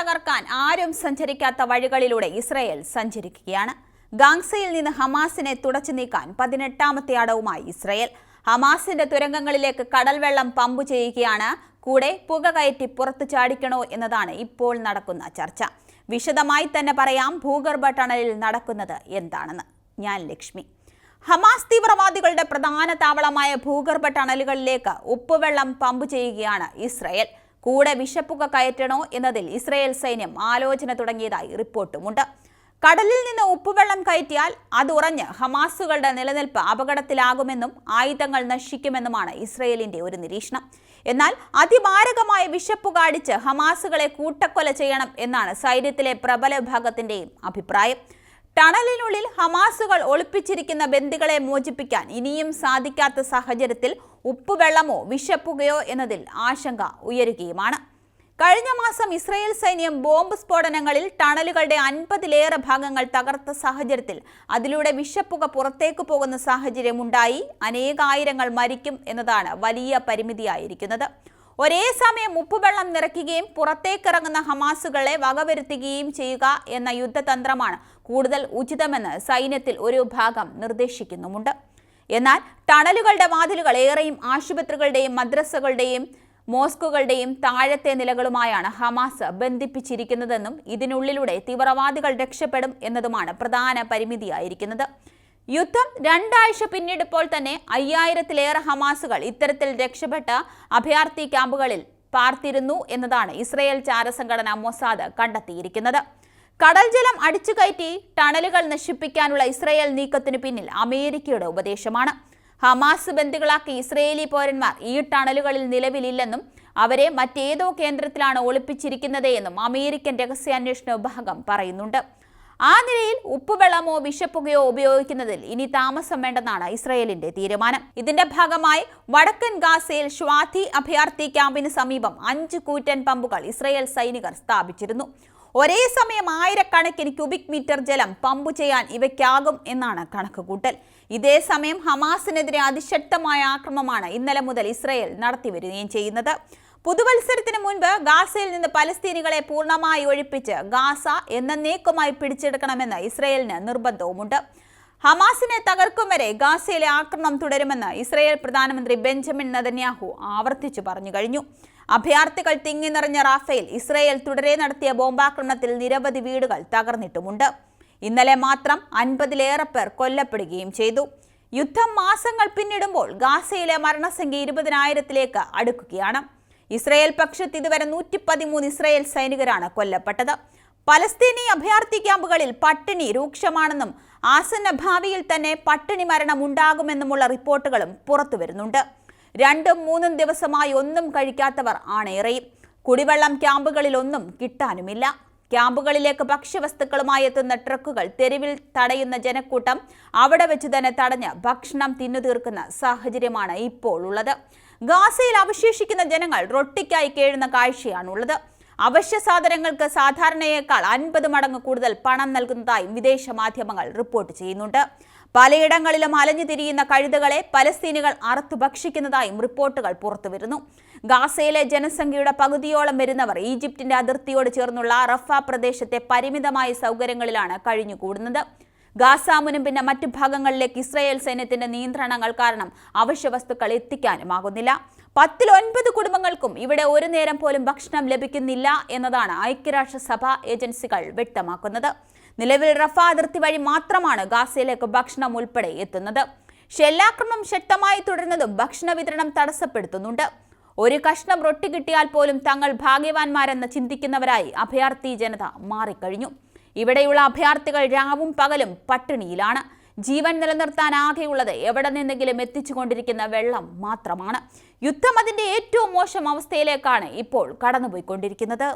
തകർക്കാൻ ആരും സഞ്ചരിക്കാത്ത വഴികളിലൂടെ ഇസ്രയേൽ സഞ്ചരിക്കുകയാണ്. ഗാങ്സയിൽ നിന്ന് ഹമാസിനെ തുടച്ചു നീക്കാൻ പതിനെട്ടാമത്തെ അടവുമായി ഇസ്രയേൽ. ഹമാസിന്റെ തുരങ്കങ്ങളിലേക്ക് കടൽവെള്ളം പമ്പ് ചെയ്യുകയാണ്. കൂടെ പുക കയറ്റി പുറത്തു ചാടിക്കണോ എന്നതാണ് ഇപ്പോൾ നടക്കുന്ന ചർച്ച. വിശദമായി തന്നെ പറയാം ഭൂഗർഭ ടണലിൽ നടക്കുന്നത് എന്താണെന്ന്. ഞാൻ ലക്ഷ്മി. ഹമാസ് തീവ്രവാദികളുടെ പ്രധാന താവളമായ ഭൂഗർഭ ടണലുകളിലേക്ക് ഉപ്പുവെള്ളം പമ്പ് ചെയ്യുകയാണ് ഇസ്രയേൽ. കൂടെ വിഷപ്പുക കയറ്റണോ എന്നതിൽ ഇസ്രയേൽ സൈന്യം ആലോചന തുടങ്ങിയതായി റിപ്പോർട്ടുമുണ്ട്. കടലിൽ നിന്ന് ഉപ്പുവെള്ളം കയറ്റിയാൽ അത് ഉറഞ്ഞ് ഹമാസുകളുടെ നിലനിൽപ്പ് അപകടത്തിലാകുമെന്നും ആയുധങ്ങൾ നശിക്കുമെന്നുമാണ് ഇസ്രയേലിന്റെ ഒരു നിരീക്ഷണം. എന്നാൽ അതിമാരകമായ വിശപ്പ് കാടിച്ച് ഹമാസുകളെ കൂട്ടക്കൊല ചെയ്യണം എന്നാണ് സൈന്യത്തിലെ പ്രബല വിഭാഗത്തിന്റെയും അഭിപ്രായം. ടണലിനുള്ളിൽ ഹമാസുകൾ ഒളിപ്പിച്ചിരിക്കുന്ന ബന്ദികളെ മോചിപ്പിക്കാൻ ഇനിയും സാധിക്കാത്ത സാഹചര്യത്തിൽ ഉപ്പുവെള്ളമോ വിഷപ്പുകയോ എന്നതിൽ ആശങ്ക ഉയരുകയുമാണ്. കഴിഞ്ഞ മാസം ഇസ്രയേൽ സൈന്യം ബോംബ് സ്ഫോടനങ്ങളിൽ ടണലുകളുടെ അൻപതിലേറെ ഭാഗങ്ങൾ തകർത്ത സാഹചര്യത്തിൽ അതിലൂടെ വിഷപ്പുക പുറത്തേക്ക് പോകുന്ന സാഹചര്യമുണ്ടായി. അനേകായിരങ്ങൾ മരിക്കും എന്നതാണ് വലിയ പരിമിതിയായിരിക്കുന്നത്. ഒരേ സമയം ഉപ്പുവെള്ളം നിറയ്ക്കുകയും പുറത്തേക്കിറങ്ങുന്ന ഹമാസുകളെ വകവരുത്തുകയും ചെയ്യുക എന്ന യുദ്ധതന്ത്രമാണ് കൂടുതൽ ഉചിതമെന്ന് സൈന്യത്തിൽ ഒരു ഭാഗം നിർദ്ദേശിക്കുന്നുമുണ്ട്. എന്നാൽ ടണലുകളുടെ വാതിലുകൾ ഏറെയും ആശുപത്രികളുടെയും മദ്രസകളുടെയും മോസ്കുകളുടെയും താഴത്തെ നിലകളുമായാണ് ഹമാസ് ബന്ധിപ്പിച്ചിരിക്കുന്നതെന്നും ഇതിനുള്ളിലൂടെ തീവ്രവാദികൾ രക്ഷപ്പെടും എന്നതുമാണ് പ്രധാന പരിമിതിയായിരിക്കുന്നത്. യുദ്ധം രണ്ടാഴ്ച പിന്നിടുമ്പോൾ തന്നെ അയ്യായിരത്തിലേറെ ഹമാസുകൾ ഇത്തരത്തിൽ രക്ഷപ്പെട്ട അഭയാർത്ഥി ക്യാമ്പുകളിൽ പാർത്തിരുന്നു എന്നതാണ് ഇസ്രയേൽ ചാരസംഘടന മൊസാദ് കണ്ടെത്തിയിരിക്കുന്നത്. കടൽ ജലം അടിച്ചു കയറ്റി ടണലുകൾ നശിപ്പിക്കാനുള്ള ഇസ്രയേൽ നീക്കത്തിന് പിന്നിൽ അമേരിക്കയുടെ ഉപദേശമാണ്. ഹമാസ് ബന്ദികളാക്കി ഇസ്രയേലി പൗരന്മാർ ഈ ടണലുകളിൽ നിലവിലില്ലെന്നും അവരെ മറ്റേതോ കേന്ദ്രത്തിലാണ് ഒളിപ്പിച്ചിരിക്കുന്നത് എന്നും അമേരിക്കൻ രഹസ്യാന്വേഷണ വിഭാഗം പറയുന്നുണ്ട്. ആ നിലയിൽ ഉപ്പുവെള്ളമോ വിഷപ്പുകയോ ഉപയോഗിക്കുന്നതിൽ ഇനി താമസം വേണ്ടെന്നാണ് ഇസ്രയേലിന്റെ തീരുമാനം. ഇതിന്റെ ഭാഗമായി വടക്കൻ ഗാസയിൽ ഷ്വാധി അഭയാർത്ഥി ക്യാമ്പിന് സമീപം അഞ്ച് കൂറ്റൻ പമ്പുകൾ ഇസ്രയേൽ സൈനികർ സ്ഥാപിച്ചിരുന്നു. ഒരേ സമയം ആയിരക്കണക്കിന് ക്യൂബിക് മീറ്റർ ജലം പമ്പ് ചെയ്യാൻ ഇവയ്ക്കാകും എന്നാണ് കണക്കുകൂട്ടൽ. ഇതേ സമയം ഹമാസിനെതിരെ അതിശക്തമായ ആക്രമമാണ് ഇന്നലെ മുതൽ ഇസ്രയേൽ നടത്തിവരികയും ചെയ്യുന്നത്. പുതുവത്സരത്തിന് മുൻപ് ഗാസയിൽ നിന്ന് പലസ്തീനികളെ പൂർണമായി ഒഴിപ്പിച്ച് ഗാസ എന്നേക്കുമായി പിടിച്ചെടുക്കണമെന്ന് ഇസ്രയേലിന് നിർബന്ധവുമുണ്ട്. ഹമാസിനെ തകർക്കും വരെ ഗാസയിലെ ആക്രമണം തുടരുമെന്ന് ഇസ്രയേൽ പ്രധാനമന്ത്രി ബെഞ്ചമിൻ നദന്യാഹു ആവർത്തിച്ചു പറഞ്ഞു കഴിഞ്ഞു. അഭയാർത്ഥികൾ തിങ്ങി നിറഞ്ഞ റാഫേൽ ഇസ്രയേൽ തുടരെ നടത്തിയ ബോംബാക്രമണത്തിൽ നിരവധി വീടുകൾ തകർന്നിട്ടുമുണ്ട്. ഇന്നലെ മാത്രം അൻപതിലേറെ പേർ കൊല്ലപ്പെടുകയും ചെയ്തു. യുദ്ധം മാസങ്ങൾ പിന്നിടുമ്പോൾ ഗാസയിലെ മരണസംഖ്യ ഇരുപതിനായിരത്തിലേക്ക് അടുക്കുകയാണ്. ഇസ്രയേൽ പക്ഷത്ത് ഇതുവരെ നൂറ്റി പതിമൂന്ന് ഇസ്രയേൽ സൈനികരാണ് കൊല്ലപ്പെട്ടത്. പലസ്തീനി അഭയാർത്ഥി ക്യാമ്പുകളിൽ പട്ടിണി രൂക്ഷമാണെന്നും ആസന്ന ഭാവിയിൽ തന്നെ പട്ടിണി മരണം ഉണ്ടാകുമെന്നുമുള്ള റിപ്പോർട്ടുകളും പുറത്തു വരുന്നുണ്ട്. രണ്ടും മൂന്നും ദിവസമായി ഒന്നും കഴിക്കാത്തവർ ആണേറെയും കുടിവെള്ളം ക്യാമ്പുകളിലൊന്നും കിട്ടാനുമില്ല. ക്യാമ്പുകളിലേക്ക് ഭക്ഷ്യവസ്തുക്കളുമായി എത്തുന്ന ട്രക്കുകൾ തെരുവിൽ തടയുന്ന ജനക്കൂട്ടം അവിടെ വെച്ച് തന്നെ തടഞ്ഞ് ഭക്ഷണം തിന്നു തീർക്കുന്ന സാഹചര്യമാണ് ഇപ്പോൾ ഉള്ളത്. ഗാസയിൽ അവശേഷിക്കുന്ന ജനങ്ങൾ റൊട്ടിക്കായി കേഴുന്ന കാഴ്ചയാണുള്ളത്. അവശ്യ സാധനങ്ങൾക്ക് സാധാരണയേക്കാൾ അൻപത് മടങ്ങ് കൂടുതൽ പണം നൽകുന്നതായി വിദേശ മാധ്യമങ്ങൾ റിപ്പോർട്ട് ചെയ്യുന്നുണ്ട്. പലയിടങ്ങളിലും അലഞ്ഞു തിരിയുന്ന കഴുതകളെ പലസ്തീനുകൾ അറുത്തു ഭക്ഷിക്കുന്നതായും റിപ്പോർട്ടുകൾ പുറത്തുവരുന്നു. ഗാസയിലെ ജനസംഖ്യയുടെ പകുതിയോളം വരുന്നവർ ഈജിപ്തിന്റെ അതിർത്തിയോട് ചേർന്നുള്ള റഫ പ്രദേശത്തെ പരിമിതമായ സൗകര്യങ്ങളിലാണ് കഴിഞ്ഞുകൂടുന്നത്. ഗാസ മുനമ്പിന്റെ മറ്റ് ഭാഗങ്ങളിലേക്ക് ഇസ്രായേൽ സൈന്യത്തിന്റെ നിയന്ത്രണങ്ങൾ കാരണം അവശ്യ വസ്തുക്കൾ എത്തിക്കാനുമാകുന്നില്ല. പത്തിൽ ഒൻപത് കുടുംബങ്ങൾക്കും ഇവിടെ ഒരു നേരം പോലും ഭക്ഷണം ലഭിക്കുന്നില്ല എന്നതാണ് ഐക്യരാഷ്ട്രസഭ ഏജൻസികൾ വ്യക്തമാക്കുന്നത്. നിലവിൽ റഫ അതിർത്തി വഴി മാത്രമാണ് ഗാസയിലേക്ക് ഭക്ഷണം ഉൾപ്പെടെ എത്തുന്നത്. ഷെല്ലാക്രമണം ശക്തമായി തുടരുന്നതും ഭക്ഷണ വിതരണം തടസ്സപ്പെടുത്തുന്നുണ്ട്. ഒരു കഷ്ണം റൊട്ടി കിട്ടിയാൽ പോലും തങ്ങൾ ഭാഗ്യവാന്മാരെന്ന് ചിന്തിക്കുന്നവരായി അഭയാർത്ഥി ജനത മാറിക്കഴിഞ്ഞു. ഇവിടെയുള്ള അഭയാർത്ഥികൾ രാവും പകലും പട്ടിണിയിലാണ്. ജീവൻ നിലനിർത്താൻ ആകെയുള്ളത് എവിടെ നിന്നെങ്കിലും എത്തിച്ചുകൊണ്ടിരിക്കുന്ന വെള്ളം മാത്രമാണ്. യുദ്ധം അതിന്റെ ഏറ്റവും മോശം അവസ്ഥയിലേക്കാണ് ഇപ്പോൾ കടന്നുപോയിക്കൊണ്ടിരിക്കുന്നത്.